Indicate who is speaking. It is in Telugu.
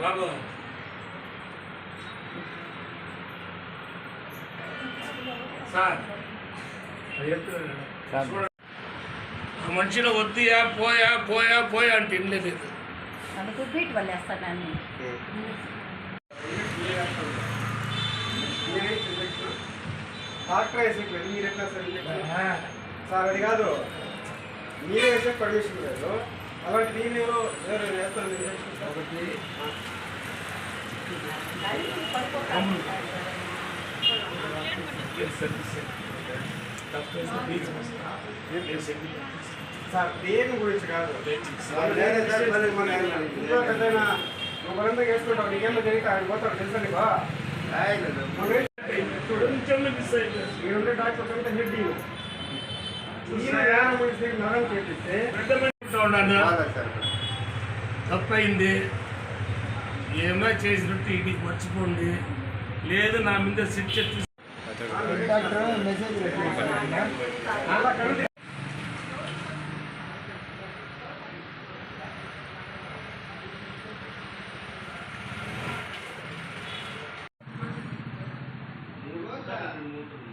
Speaker 1: బాబు సార్ అది చెప్తున్నాను చూడండి. ఆ మనిషిలో వద్దియా పోయా పోయా పోయా అంటే వినలేదు
Speaker 2: అందుకు బీట్ వల్లేస్తాను నేను
Speaker 3: డాక్టర్ వేసే మీరు ఎట్లా సార్ సార్ అది కాదు మీరే వేసే పర్మిషన్ లేదు అలాంటి నేను ఎవరు వేస్తాను మీరు వేసుకుంటారు. ఒకటి సార్ దేని గురించి కాదు. నువ్వు నీకేమో తెలియక ఆయన పోతాడు తెలుసా నీకు? డాక్టర్ అంతా హెడ్ ఈయన. నరం చేపిస్తే
Speaker 1: తప్పైంది. ఏమైనా చేసినట్టు ఇది మర్చిపోండి లేదు నా మీద శిక్ష
Speaker 3: Thank you.